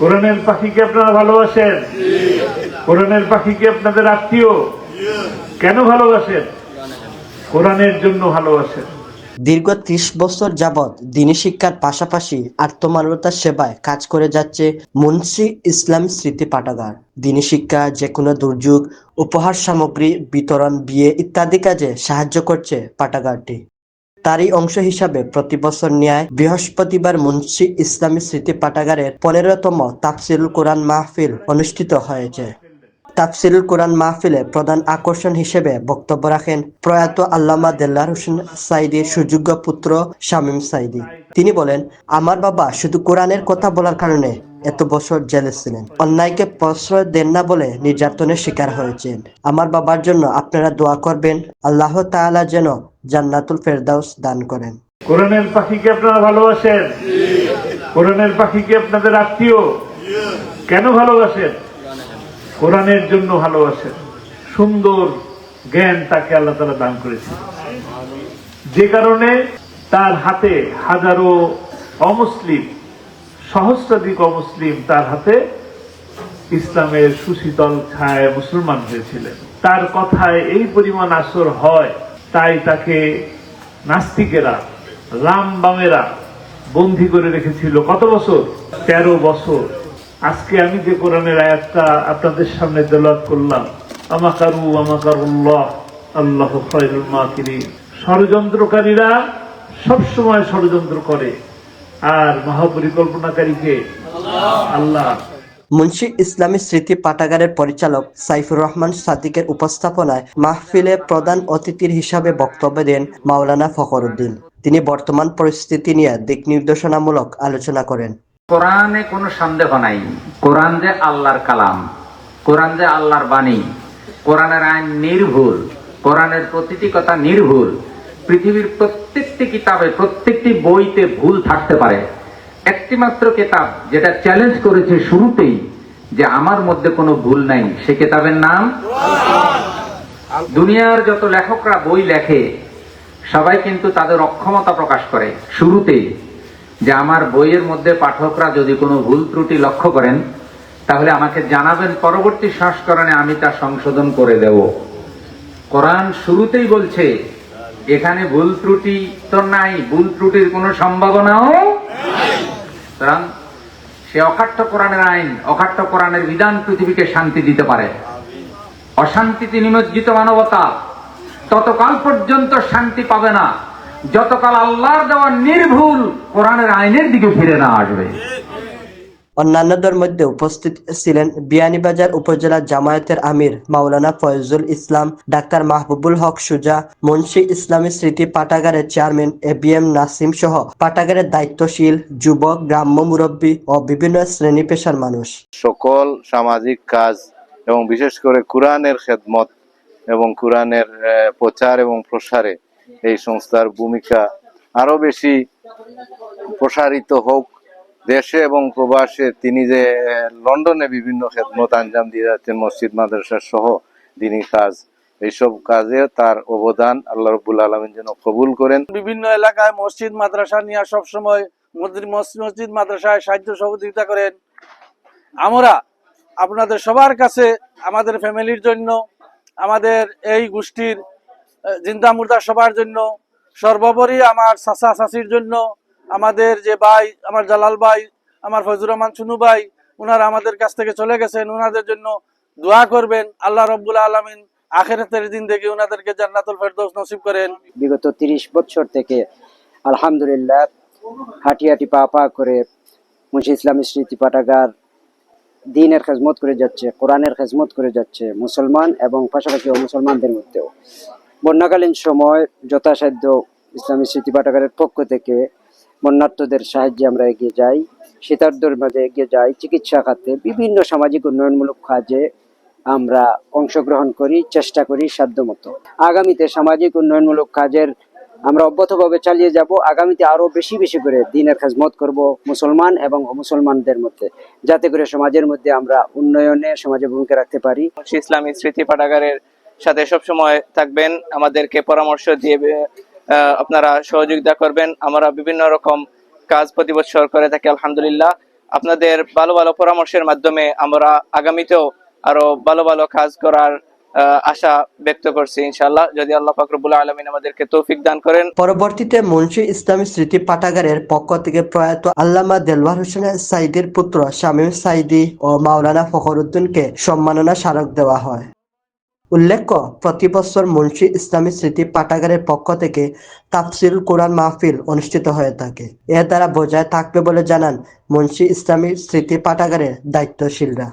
কোরআনের পাখিকে আপনারা ভালোবাসেন? কোরআনের পাখি কি আপনাদের আত্মীয়? কেন ভালোবাসেন? কোরআনের জন্য ভালোবাসেন। দীর্ঘ ত্রিশ বছর যাবৎ দিনী শিক্ষার পাশাপাশি আত্মমানবতার সেবায় কাজ করে যাচ্ছে মুন্সি ইসলাম স্মৃতি পাঠাগার। দিনী শিক্ষা যে কোনো দুর্যোগ, উপহার সামগ্রী, বিতরণ, বিয়ে ইত্যাদি কাজে সাহায্য করছে পাঠাগারটি। তারই অংশ হিসাবে প্রতি বছর ন্যায় বৃহস্পতিবার মুন্সি ইসলামী স্মৃতি পাঠাগারের পনেরোতম তাফসিরুল কোরআন মাহফিল অনুষ্ঠিত হয়েছে। তাফসিরুল কোরআন মাহফিলে প্রধান আকর্ষণ হিসেবে বক্তব্য রাখেন প্রয়াত আল্লামা দেল্লার হোসেন সাইদির সুযোগ্য পুত্র শামীম সাইদি। তিনি বলেন, আমার বাবা শুধু কোরআনের কথা বলার কারণে এত বছর জেলে ছিলেন। অন্যায়কে প্রশ্রয় দেন না বলে নির্যাতনের শিকার হয়েছেন। আমার বাবার জন্য আপনারা দোয়া করবেন, আল্লাহ তাআলা যেন জান্নাতুল ফেরদাউস দান করেন। কোরআনের পাখিকে আপনারা ভালোবাসেন? কোরআনের পাখিকে আপনাদের আত্মীয়? কেন ভালোবাসেন? কোরআনের জন্য ভালোবাসেন। সুন্দর জ্ঞান তাকে আল্লাহ তালা দান করেছে যে কারণে তার হাতে হাজারো অমুসলিম সহস্রাধিক অমুসলিম তার হাতে ইসলামের সুশীতল ছায় মুসলমান হয়েছিলেন। তার কথায় এই পরিমাণ আসর হয়, তাই তাকে নাস্তিকেরা, রাম বামেরা বন্দি করে রেখেছিল। কত বছর? তেরো বছর। আজকে আমি যে কোরআনের আয়াতটা আপনাদের সামনে তেলাওয়াত করলাম, আমাকারু আমাকারুল্লাহ, আল্লাহ মাকিরিন। ষড়যন্ত্রকারীরা সবসময় ষড়যন্ত্র করে। আর মহাপরিকল্পনাকারীকে আল্লাহ মুন্সি ইসলামী স্মৃতি পাঠাগারের পরিচালক সাইফুর রহমান সাদিকের উপস্থাপনায় মাহফিলে প্রধান অতিথির হিসাবে বক্তব্য দেন মাওলানা ফখরুদ্দিন। তিনি বর্তমান পরিস্থিতি নিয়ে দিক নির্দেশনামূলক আলোচনা করেন। কোরআনে কোনো সন্দেহ নাই। কোরআন যে আল্লাহর কালাম কোরআন যে আল্লাহর বাণী কোরআনের আইন নির্ভুল কোরআনের প্রতিটি কথা নির্ভুল পৃথিবীর প্রত্যেকটি কিতাবে, প্রত্যেকটি বইতে ভুল থাকতে পারে। একটি মাত্র কিতাব যেটা চ্যালেঞ্জ করেছে শুরুতেই যে আমার মধ্যে কোনো ভুল নাই, সে কিতাবের নাম? দুনিয়ার যত লেখকরা বই লেখে, সবাই কিন্তু তাদের অক্ষমতা প্রকাশ করে। শুরুতেই যে আমার বইয়ের মধ্যে পাঠকরা যদি কোনো ভুল ত্রুটি লক্ষ্য করেন, তাহলে আমাকে জানাবেন, পরবর্তী সংস্করণে আমি তা সংশোধন করে দেব। কোরআন শুরুতেই বলছে এখানে ভুল ত্রুটি তো নাই, ভুল ত্রুটির কোনো সম্ভাবনাও সুতরাং সে অকাঠ্য কোরআনের আইন অকাঠ্য কোরআনের বিধান পৃথিবীকে শান্তি দিতে পারে। অশান্তিতে নিমজ্জিত মানবতা ততকাল পর্যন্ত শান্তি পাবে না, যতকাল আল্লাহর দেওয়া নির্ভুল কোরআনের আইনের দিকে ফিরে না আসবে। অন্যান্যদের মধ্যে উপস্থিত ছিলেন বিয়ানীবাজার উপজেলা জামায়াতের আমির মাওলানা ফয়জুল ইসলাম, ডাক্তার মাহবুবুল হক সুজা, মুন্সি ইসলামী স্মৃতি পাঠাগারের chairman A B M Nasim সহ পাঠাগারের দায়িত্বশীল যুবক, গ্রাম্য মুরব্বী ও বিভিন্ন শ্রেণি পেশার মানুষ। সকল সামাজিক কাজ এবং বিশেষ করে কোরআনের খেদমত এবং কোরআনের প্রচার এবং প্রসারে এই সংস্থার ভূমিকা আরও বেশি প্রসারিত হোক দেশে এবং প্রবাসে তিনি যে লন্ডনে বিভিন্ন খেদমত আঞ্জাম দিয়ে যাচ্ছেন, মসজিদ, মাদ্রাসা সহ দিনী কাজ, এইসব কাজে তার অবদান আল্লাহ রবুল আলমিন যেন কবুল করেন। বিভিন্ন এলাকায় মসজিদ, মাদ্রাসা নিয়ে সবসময় মসজিদ মসজিদ, মাদ্রাসায় সাহায্য সহযোগিতা করেন। আমরা, আপনাদের সবার কাছে, আমাদের ফ্যামিলির জন্য, আমাদের এই গোষ্ঠীর জিন্দা মুর্দা সবার জন্য, সর্বোপরি আমার চাচা চাচির জন্য আমাদের যে ভাই, আমার জালাল ভাই, আমার ফজুর রহমান চুনু ভাই ওনারা আমাদের কাছ থেকে চলে গেছেন ওনাদের জন্য দোয়া করবেন। আল্লাহ রব্বুল আলমিন আখেরাতের দিন থেকে ওনাদেরকে জান্নাতুল ফেরদৌস নসিব করেন। বিগত তিরিশ বছর থেকে আলহামদুলিল্লাহ হাঁটি হাঁটি পা পা করে মুন্সি ইসলামী স্মৃতি পাঠাগার দিনের খেজমত করে যাচ্ছে, কোরআনের খেজমত করে যাচ্ছে মুসলমান এবং পাশাপাশি অমুসলমানদের মধ্যেও। বন্যাকালীন সময় যথাসাধ্য ইসলামী স্মৃতি পাঠাগারের পক্ষ থেকে বন্যার্থদের সাহায্যে আমরা এগিয়ে যাই শীতার্থর মাঝে এগিয়ে যাই, চিকিৎসা খাতে, বিভিন্ন সামাজিক উন্নয়নমূলক কাজে আমরা অংশগ্রহণ করি, চেষ্টা করি সাধ্যমতো। আগামীতে সামাজিক উন্নয়নমূলক কাজের আমরা অব্যাহতভাবে চালিয়ে যাব। আগামীতে আরও বেশি বেশি করে দিনের খাজমত করব মুসলমান এবং অমুসলমানদের মধ্যে, যাতে করে সমাজের মধ্যে আমরা উন্নয়নে সমাজে ভূমিকা রাখতে পারি। ইসলামী স্মৃতি পাঠাগারের সাথে সবসময় থাকবেন। আমাদেরকে পরামর্শ দিয়ে আপনারা সহযোগিতা করবেন। আমরা বিভিন্ন রকম কাজ প্রতি বছর করে থাকি, আলহামদুলিল্লাহ। আপনাদের ভালো ভালো পরামর্শের মাধ্যমে আমরা আগামীতেও আরও ভালো ভালো কাজ করার আশা ব্যক্ত করছি ইনশাল্লাহ যদি আল্লাহ ফাকরুল আলমিন আমাদেরকে তৌফিক দান করেন। পরবর্তীতে মুন্সি ইসলামী স্মৃতি পাঠাগারের পক্ষ থেকে প্রয়াত আল্লামা দেলওয়ার হোসেন সাইদির পুত্র শামীম সাইদি ও মাওলানা ফখরুদ্দিনকে সম্মাননা স্মারক দেওয়া হয়। উল্লেখ্য, প্রতি বছর মুন্সি ইসলামী স্মৃতি পাঠাগারের পক্ষ থেকে তাফসিল কোরআন মাহফিল অনুষ্ঠিত হয়ে থাকে। এর দ্বারা বজায় থাকবে বলে জানান মুন্সি ইসলামী স্মৃতি পাঠাগারের দায়িত্বশীলরা।